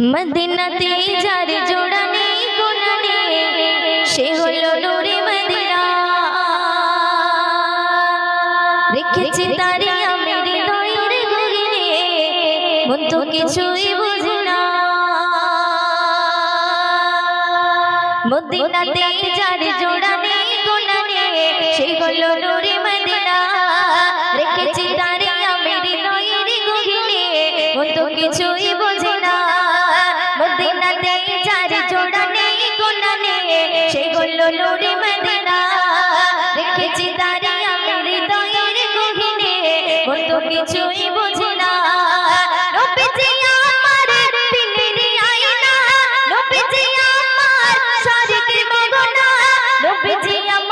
মদিনাতে যার জোড়া নেই গোনা নেই সে হলো নূরে মদিনা। রেখেছি তারে আমি হৃদয়ের গগনে, মন তো কিছুই বুঝে না। মদিনাতে যার জোড়া নেই গোনা নেই সে হলো নূরে মদিনা। রেখেছি চলো রে মদিনা। রেখেছি তারে আমি হৃদয়ের গহিনে। কত কিছুই বোঝে আমার সরকের মগনা নবীজি আমার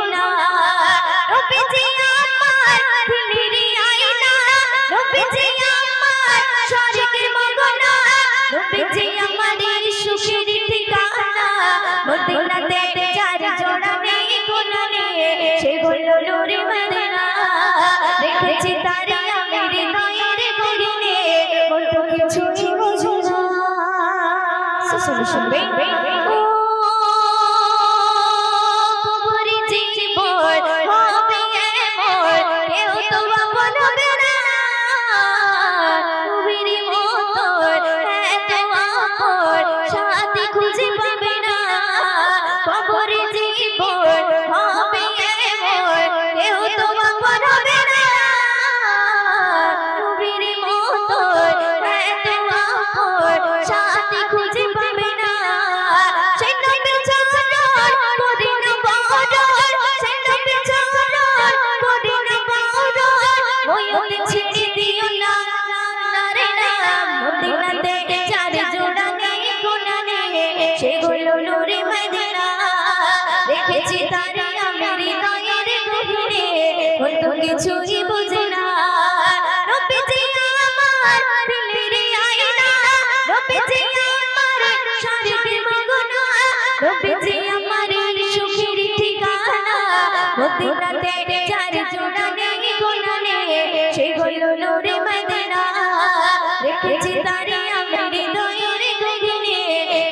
দেখেছি তারি আমি হৃদয়ের গহিনে কত কিছুই বুঝো না। শুনবে?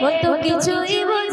কত কিছুই বলে